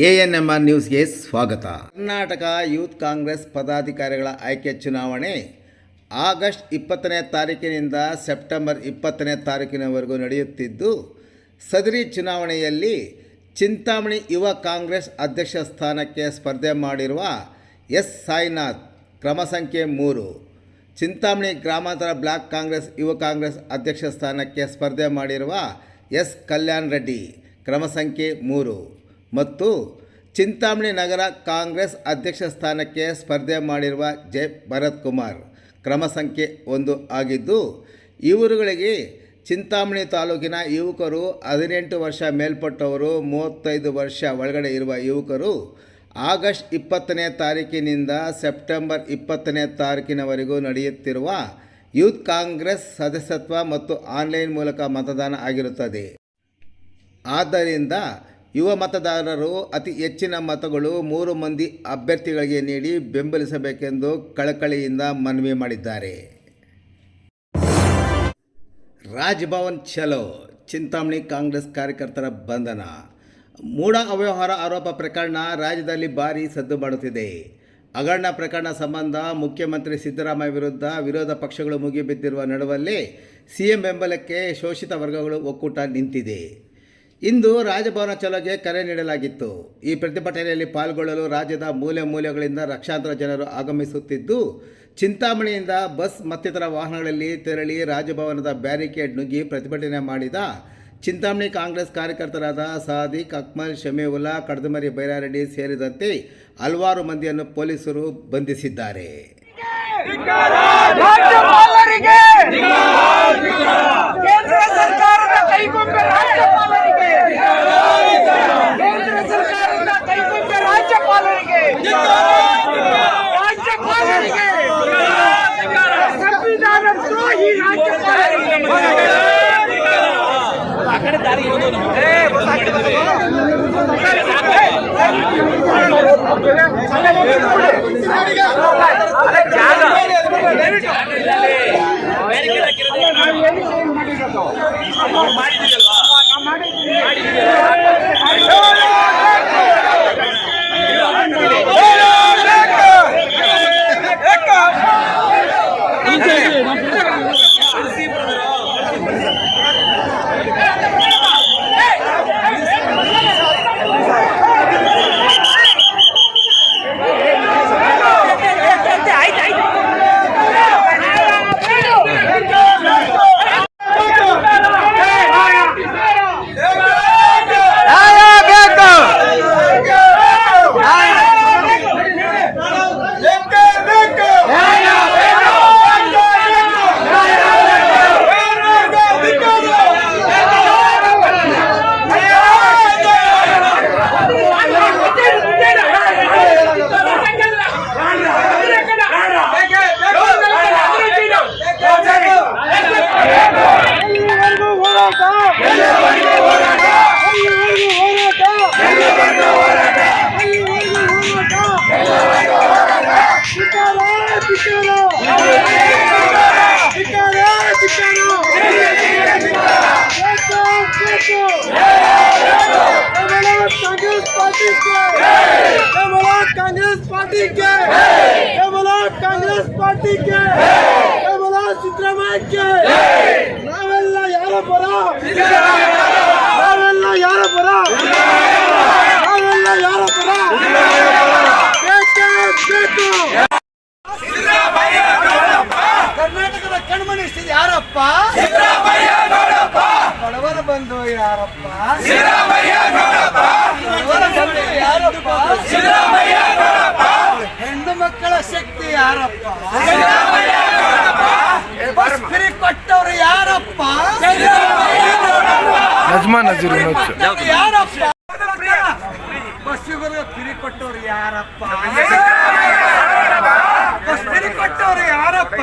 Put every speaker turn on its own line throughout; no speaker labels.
A N M R ನ್ಯೂಸ್ಗೆ ಸ್ವಾಗತ. Karnataka youth Congress ಪದಾಧಿಕಾರಿಗಳ ಆಯ್ಕೆ ಚುನಾವಣೆ ಆಗಸ್ಟ್ ಇಪ್ಪತ್ತನೇ ತಾರೀಕಿನಿಂದ ಸೆಪ್ಟೆಂಬರ್ ಇಪ್ಪತ್ತನೇ ತಾರೀಕಿನವರೆಗೂ ನಡೆಯುತ್ತಿದ್ದು, ಸದರಿ ಚುನಾವಣೆಯಲ್ಲಿ ಚಿಂತಾಮಣಿ ಯುವ ಕಾಂಗ್ರೆಸ್ ಅಧ್ಯಕ್ಷ ಸ್ಥಾನಕ್ಕೆ ಸ್ಪರ್ಧೆ ಮಾಡಿರುವ ಎಸ್. ಸಾಯಿನಾಥ್, ಕ್ರಮ ಸಂಖ್ಯೆ ಮೂರು. ಚಿಂತಾಮಣಿ ಗ್ರಾಮಾಂತರ ಬ್ಲಾಕ್ ಕಾಂಗ್ರೆಸ್ ಯುವ ಕಾಂಗ್ರೆಸ್ ಅಧ್ಯಕ್ಷ ಸ್ಥಾನಕ್ಕೆ ಸ್ಪರ್ಧೆ ಮಾಡಿರುವ ಎಸ್. ಕಲ್ಯಾಣ್ ರೆಡ್ಡಿ, ಕ್ರಮ ಸಂಖ್ಯೆ ಮೂರು. ಮತ್ತು ಚಿಂತಾಮಣಿ ನಗರ ಕಾಂಗ್ರೆಸ್ ಅಧ್ಯಕ್ಷ ಸ್ಥಾನಕ್ಕೆ ಸ್ಪರ್ಧೆ ಮಾಡಿರುವ ಜೆ ಭರತ್ ಕುಮಾರ್. ಕ್ರಮ ಸಂಖ್ಯೆ ಒಂದು ಆಗಿದ್ದು ಇವರುಗಳಿಗೆ ಚಿಂತಾಮಣಿ ತಾಲೂಕಿನ ಯುವಕರು ಹದಿನೆಂಟು ವರ್ಷ ಮೇಲ್ಪಟ್ಟವರು, ಮೂವತ್ತೈದು ವರ್ಷ ಒಳಗಡೆ ಇರುವ ಯುವಕರು ಆಗಸ್ಟ್ ಇಪ್ಪತ್ತನೇ ತಾರೀಕಿನಿಂದ ಸೆಪ್ಟೆಂಬರ್ ಇಪ್ಪತ್ತನೇ ತಾರೀಕಿನವರೆಗೂ ನಡೆಯುತ್ತಿರುವ ಯೂತ್ ಕಾಂಗ್ರೆಸ್ ಸದಸ್ಯತ್ವ ಮತ್ತು ಆನ್ಲೈನ್ ಮೂಲಕ ಮತದಾನ ಆಗಿರುತ್ತದೆ. ಆದ್ದರಿಂದ ಯುವ ಮತದಾರರು ಅತಿ ಹೆಚ್ಚಿನ ಮತಗಳು ಮೂರು ಮಂದಿ ಅಭ್ಯರ್ಥಿಗಳಿಗೆ ನೀಡಿ ಬೆಂಬಲಿಸಬೇಕೆಂದು ಕಳಕಳಿಯಿಂದ ಮನವಿ ಮಾಡಿದ್ದಾರೆ. ರಾಜ್ಭವನ್ ಚಲೋ ಚಿಂತಾಮಣಿ ಕಾಂಗ್ರೆಸ್ ಕಾರ್ಯಕರ್ತರ ಬಂಧನ. ಮೂಢ ಅವ್ಯವಹಾರ ಆರೋಪ ಪ್ರಕರಣ ರಾಜ್ಯದಲ್ಲಿ ಭಾರೀ ಸದ್ದು ಮಾಡುತ್ತಿದೆ. ಹಗರಣ ಪ್ರಕರಣ ಸಂಬಂಧ ಮುಖ್ಯಮಂತ್ರಿ ಸಿದ್ದರಾಮಯ್ಯ ವಿರುದ್ಧ ವಿರೋಧ ಪಕ್ಷಗಳು ಮುಗಿಬಿದ್ದಿರುವ ನಡುವಲ್ಲಿ ಸಿಎಂ ಬೆಂಬಲಕ್ಕೆ ಶೋಷಿತ ವರ್ಗಗಳು ಒಕ್ಕೂಟ ನಿಂತಿದೆ. ಇಂದು ರಾಜಭವನ ಚಲೋಗೆ ಕರೆ ನೀಡಲಾಗಿತ್ತು. ಈ ಪ್ರತಿಭಟನೆಯಲ್ಲಿ ಪಾಲ್ಗೊಳ್ಳಲು ರಾಜ್ಯದ ಮೂಲೆ ಮೂಲೆಗಳಿಂದ ಲಕ್ಷಾಂತರ ಜನರು ಆಗಮಿಸುತ್ತಿದ್ದು, ಚಿಂತಾಮಣಿಯಿಂದ ಬಸ್ ಮತ್ತಿತರ ವಾಹನಗಳಲ್ಲಿ ತೆರಳಿ ರಾಜಭವನದ ಬ್ಯಾರಿಕೇಡ್ ನುಗ್ಗಿ ಪ್ರತಿಭಟನೆ ಮಾಡಿದ ಚಿಂತಾಮಣಿ ಕಾಂಗ್ರೆಸ್ ಕಾರ್ಯಕರ್ತರಾದ ಸಾದಿಕ್, ಅಕ್ಮಲ್, ಶಮೀವುಲ್ಲಾ, ಕಡದಮರಿ ಬೈರಾರೆಡ್ಡಿ ಸೇರಿದಂತೆ ಹಲವಾರು ಮಂದಿಯನ್ನು ಪೊಲೀಸರು ಬಂಧಿಸಿದ್ದಾರೆ.
ಕಾಂಗ್ರೆಸ್ ಪಾರ್ಟಿಗೆ. ಕೇವಲ ಕಾಂಗ್ರೆಸ್ ಪಾರ್ಟಿಗೆ. ಕೇವಲ ಸಿದ್ದರಾಮಯ್ಯಕ್ಕೆ. ನಾವೆಲ್ಲ ಯಾರ ಪರ? ನಾವೆಲ್ಲ ಯಾರ ಪರ? ನಾವೆಲ್ಲ ಯಾರ ಪರ? ಕರ್ನಾಟಕದ ಕಣ್ಮಣಿ ಸ್ಥಿತಿ ಯಾರಪ್ಪ? ಬಡವರ ಬಂದು ಯಾರಪ್ಪ? ಯಾರಪ್ಪ? ಯಾರಪ್ಪ? ಬಸ್ ಫ್ರೀ ಕೊಟ್ಟವ್ರು ಯಾರಪ್ಪ?
ನಜ್ಮಾ ನಜೀರ್
ಯಾರಪ್ಪ? ಬಸ್ಸಿಗರು ಫ್ರೀ ಕೊಟ್ಟವ್ರು ಯಾರಪ್ಪ? ಬಸ್ ಫ್ರೀ ಕೊಟ್ಟವ್ರು ಯಾರಪ್ಪ?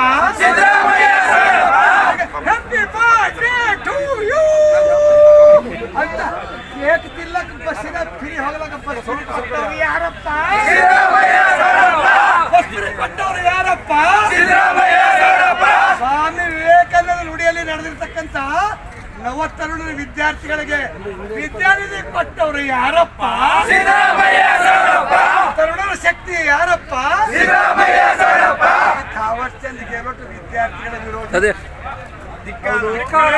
ಹ್ಯಾಪಿ ಟು ಯು ಅಂತ ಕೇಕ್ ತಿಲ್ಲಕ್ ಬಸ್ಸಿನ ಫ್ರೀ ಹೋಗ್ಲಕ್ಕ ಬಸ್ ಫ್ರೀ ಕೊಟ್ಟವ್ರು ಯಾರಪ್ಪ ಬಸ್ ಫ್ರೀ ಕೊಟ್ಟವ್ರು ಯಾರಪ್ಪ ಸ್ವಾಮಿ ವಿವೇಕಾನಂದ ನುಡಿಯಲ್ಲಿ ನಡೆದಿರ್ತಕ್ಕಂತ ನವತರುಣ ವಿದ್ಯಾರ್ಥಿಗಳಿಗೆ ವಿದ್ಯಾನಿಧಿ ಕೊಟ್ಟವರು ಯಾರಪ್ಪ? ತರುಣರ ಶಕ್ತಿ ಯಾರಪ್ಪ? ಥಾವರ್ ಚಂದ್ ಗೆಲೋಟು ವಿದ್ಯಾರ್ಥಿಗಳ ವಿರೋಧ. ಧಿಕ್ಕಾರ.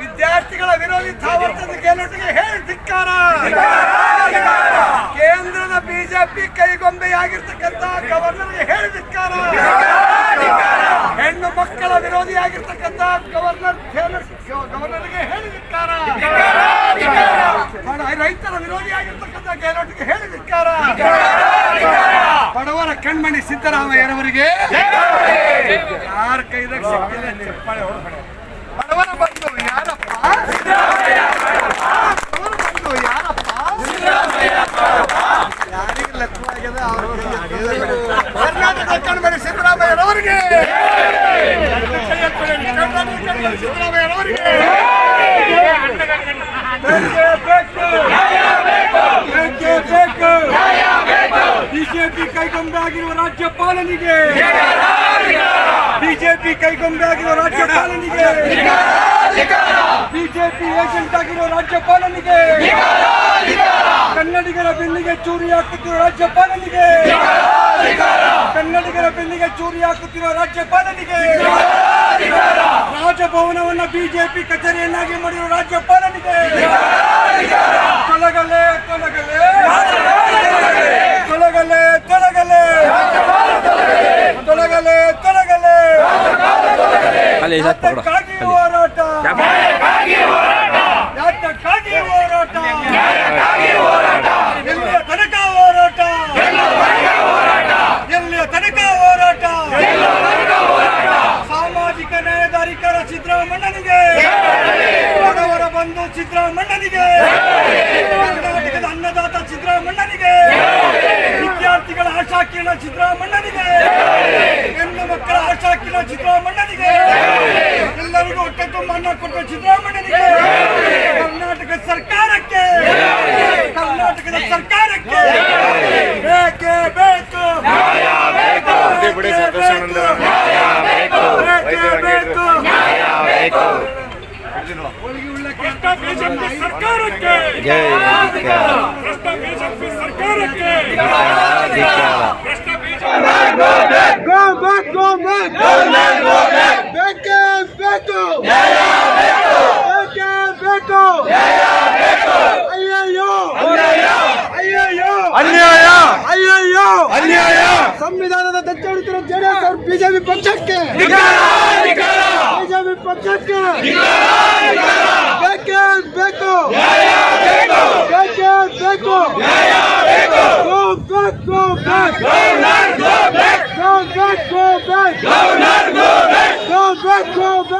ವಿದ್ಯಾರ್ಥಿಗಳ ವಿರೋಧಿ ಥಾವರ್ ಗೆಲುವಿಗೆ ಹೇಳಿ ಧಿಕ್ಕಾರ. ಕೇಂದ್ರದ ಬಿಜೆಪಿ ಕೈಗೊಂಬೆಯಾಗಿರ್ತಕ್ಕಂಥ ಗವರ್ನರ್ಗೆ ಹೇಳಿ ಧಿಕ್ಕಾರ. ಹೆಣ್ಣು ಮಕ್ಕಳ ವಿರೋಧಿಯಾಗಿರ್ತಕ್ಕಂಥ ಗವರ್ನರ್ ಗವರ್ನರ್ಗೆ ಹೇಳಿ ಧಿಕ್ಕಾರ. ರೈತರ ರೈತರ ವಿರೋಧಿಯಾಗಿರ್ತಕ್ಕಂಥ ಗೆಹ್ಲೋಟ್ಗೆ ಹೇಳಿ ಧಿಕ್ಕಾರ. ಬಡವರ ಕಣ್ಮಣಿ ಸಿದ್ದರಾಮಯ್ಯರವರಿಗೆ ಯಾರ ಕೈದಾಗ ಸಿಕ್ಕಿಲ್ಲ ಚಪ್ಪಾಳೆ ಹೊಡ್ಬೇಡ. ಬಿಜೆಪಿ ಕೈಗೊಂಬೆ ಆಗಿರುವ ರಾಜ್ಯಪಾಲನಿಗೆ ಬಿಜೆಪಿ ಕೈಗೊಂಬೆ ಆಗಿರೋ ರಾಜ್ಯಪಾಲನಿಗೆ. ಬಿಜೆಪಿ ಏಜೆಂಟ್ ಆಗಿರೋ ರಾಜ್ಯಪಾಲನಿಗೆ. ಕನ್ನಡಿಗರ ಬೆನ್ನಿಗೆ ಚೂರಿ ಹಾಕುತ್ತಿರೋ ರಾಜ್ಯಪಾಲನಿಗೆ. ಕನ್ನಡಿಗರ ಬೆನ್ನಿಗೆ ಚೂರಿ ಹಾಕುತ್ತಿರೋ ರಾಜ್ಯಪಾಲನಿಗೆ. ರಾಜಭವನವನ್ನ ಬಿಜೆಪಿ ಕಚೇರಿಯನ್ನಾಗಿ ಮಾಡಿರೋ ರಾಜ್ಯಪಾಲನಿಗೆ. ತೊಲಗಲೆ ತೊಲಗಲೆ ತೊಲಗಲೆ ತೊಲಗಲೆ ತೊಲಗಲೆ
ಪಕಡು.
ಯಾತಕ್ಕಾಗಿ ಹೋರಾಟ? ಹೋರಾಟ? ಎಲ್ಲಿಯ ತನಕ ಹೋರಾಟ? ಎಲ್ಲಿಯ ತನಕ ಹೋರಾಟ? ಸಾಮಾಜಿಕ ನ್ಯಾಯದಾರಿಕರ ಸಿದ್ದರಾಮಣ್ಣನಿಗೆ ಬಡವರ ಬಂಧು ಸಿದ್ದರಾಮಣ್ಣನಿಗೆ ಕರ್ನಾಟಕದ ಅನ್ನದಾತ ಸಿದ್ದರಾಮಣ್ಣನಿಗೆ ವಿದ್ಯಾರ್ಥಿಗಳ ಆಶಾಕಿರಣ ಸಿದ್ದರಾಮಣ್ಣನಿಗೆ ಹೆಣ್ಣು ಮಕ್ಕಳ ಆಶಾಕಿರಣ ಸಿದ್ದರಾಮಣ್ಣನಿಗೆ ಎಲ್ಲರಿಗೂ ಹೊಟ್ಟೆ ತುಂಬ ಅನ್ನ ಕೊಟ್ಟ ಸಿದ್ದರಾಮಣ್ಣನಿಗೆ ಕರ್ನಾಟಕ ಸರ್ಕಾರಕ್ಕೆ ಕರ್ನಾಟಕದ ಸರ್ಕಾರಕ್ಕೆ ಬೇಕೇ ಬೇಕು ಬೇಕೇ ಬೇಕು ಬೇಕೇ ಬೇಕು ಹೋಳಿಗೆ ಉಳ್ಳಕ್ಕೆ ಅಂತ ಬಿಜೆಪಿ ಸರ್ಕಾರಕ್ಕೆ ಭ್ರಷ್ಟ ಬಿಜೆಪಿ ಸರ್ಕಾರಕ್ಕೆ Go back, go back, go back, go back. Come on, Jeffy!